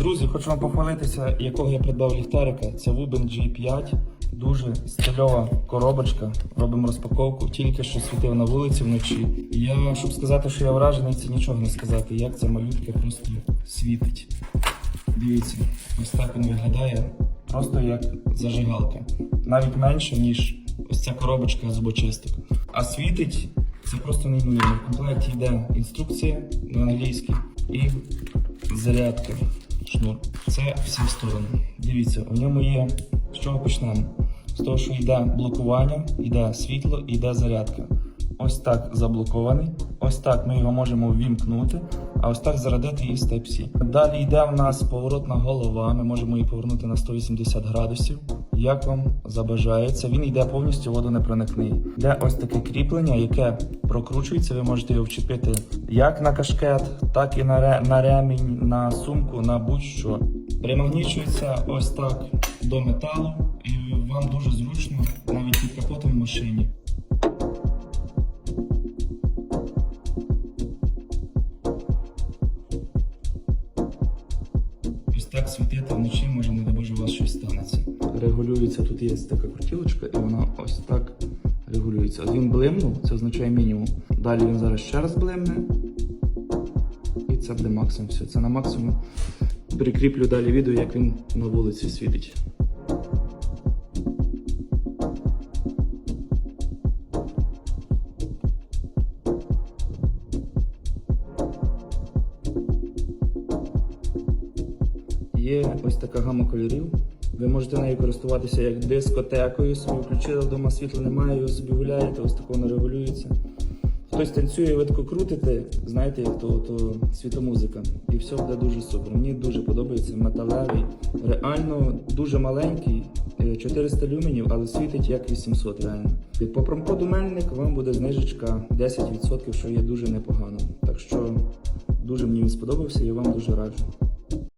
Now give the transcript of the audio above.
Друзі, хочу вам похвалитися, якого я придбав ліхтарика. Це Wuben G5. Дуже стильова коробочка. Робимо розпаковку. Тільки що світив на вулиці вночі. Я, щоб сказати, що я вражений, це нічого не сказати. Як ця малютка просто світить. Дивіться, ось так він виглядає. Просто як зажигалка. Навіть менше, ніж ось ця коробочка зубочисток. А світить це просто неймовірно. В комплекті йде інструкція на англійській і зарядка. Шнур. Це всі сторони. Дивіться, у ньому є. З чого почнемо? З того, що йде блокування, йде світло, йде зарядка. Ось так заблокований. Ось так ми його можемо ввімкнути, а ось так зарядити її з Type-C. Далі йде в нас поворотна голова. Ми можемо її повернути на 180 градусів. Як вам забажається, він йде повністю водонепроникний. Де ось таке кріплення, яке прокручується. Ви можете його вчепити як на кашкет, так і на, ре, на ремінь, на сумку, на будь-що. Примагнічується ось так до металу, і вам дуже зручно навіть під капотом в машині. Так світити вночі, може, не Боже, у вас щось станеться. Регулюється, тут є така крутілочка, і вона ось так регулюється. От він блимнув, це означає мінімум. Далі він зараз ще раз блимне. І це буде максимум. Все, це на максимум. Прикріплю далі відео, як він на вулиці світить. Є ось така гама кольорів. Ви можете нею користуватися як дискотекою, собі включили вдома світла немає, ви собі гуляєте, ось так воно регулюється. Хтось танцює, ви тако крутите, знаєте, як то, то світомузика. І все буде дуже супер. Мені дуже подобається металевий, реально дуже маленький, е, 400 люменів, але світить як 800 реально. По промкоду Мельник вам буде знижечка 10%, що є дуже непогано. Так що дуже мені він сподобався і вам дуже раджу.